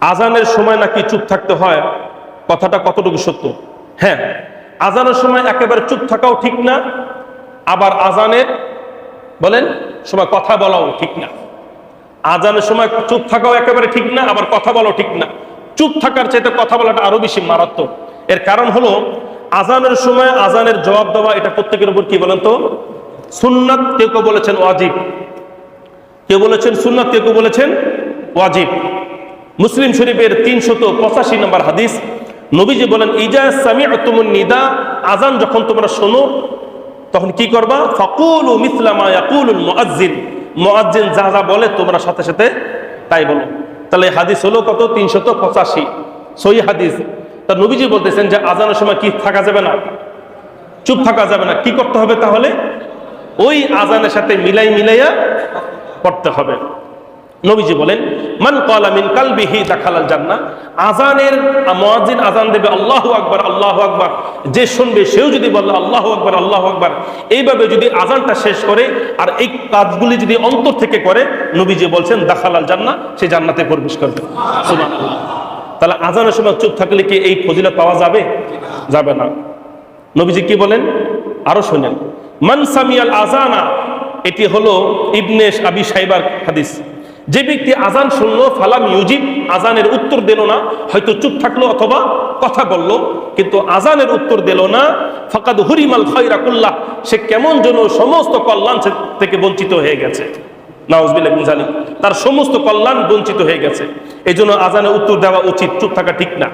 আজানের সময় নাকি চুপ থাকতে হয়? কথাটা কতটুকু সত্য? হ্যাঁ আজানের সময় একেবারে চুপ থাকাও ঠিক না, আবার আজানের, বলেন, সময় কথা বলাও ঠিক না। আজানের সময় চুপ থাকাও একেবারে ঠিক না, আবার কথা বলাও ঠিক না। চুপ থাকার চাইতে কথা বলাটা আরও বেশি মারাত্মক। এর কারণ হলো, আজানের সময় আজানের জবাব দেওয়া, এটা প্রত্যেকের উপর কি বলেন তো? সুন্নাত কেউ কেউ বলেছেন ওয়াজিব। কেউ বলেছেন সুন্নাত, কেউ কেউ বলেছেন ওয়াজিব। মুসলিম শরীফের তিনশত পঁচাশি নম্বর হাদিস। নবীজি বলেন, ইজা সামি নিদা আজান যখন তোমরা শোনো, তখন কি করবা? ফকুল ও মিসলামা ইয়াকুলুল মুআজ্জিন মুআজ্জিন যা যা বলে তোমরা সাথে সাথে তাই বলো। তাহলে হাদিস হলো কত? তিনশত পঁচাশি। সই হাদিস। তা নবীজি বলতেছেন যে আজানের সময় কি থাকা যাবে না? চুপ থাকা যাবে না। কি করতে হবে তাহলে? ওই আজানের সাথে মিলাই মিলাইয়া পড়তে হবে। নবীজি বলেন, মান কলা মিন কালবিহি দাখালাল জান্নাহ। আজানের, মুয়াজ্জিন আজান দেবে, আল্লাহু আকবার আল্লাহু আকবার। যে শুনবে, সেও যদি বলে, আল্লাহু আকবার আল্লাহু আকবার। এইভাবে যদি আজানটা শেষ করে, আর এই কাজগুলি যদি অন্তর থেকে করে, নবীজি বলছেন, দাখালাল জান্নাহ, সে জান্নাতে প্রবেশ করবে। সুবহানাল্লাহ। তাহলে আজানের সময় চুপ থাকলে কি এই ফজিলত পাওয়া যাবে? যাবে না। নবীজি কি বলেন? আরও শোনেন, মান সামিয়াল আজানা। এটি হলো ইবনেশ আবি সাইবার হাদিস। যে ব্যক্তি আজান শুনলো, ফালাম ইউজিব, আজানের উত্তর দিল না, হয়তো চুপ থাকল অথবা কথা বলল, কিন্তু আজানের উত্তর দিল না, ফাকাদ হুরিমাল খৈরাকুল্লাহ সে কেমন যেন সমস্ত কল্যাণ থেকে বঞ্চিত হয়ে গেছে। তার সমস্ত কল্যাণ বঞ্চিত হয়ে গেছে এই জন্য আজানের উত্তর দেওয়া উচিত, চুপ থাকা ঠিক না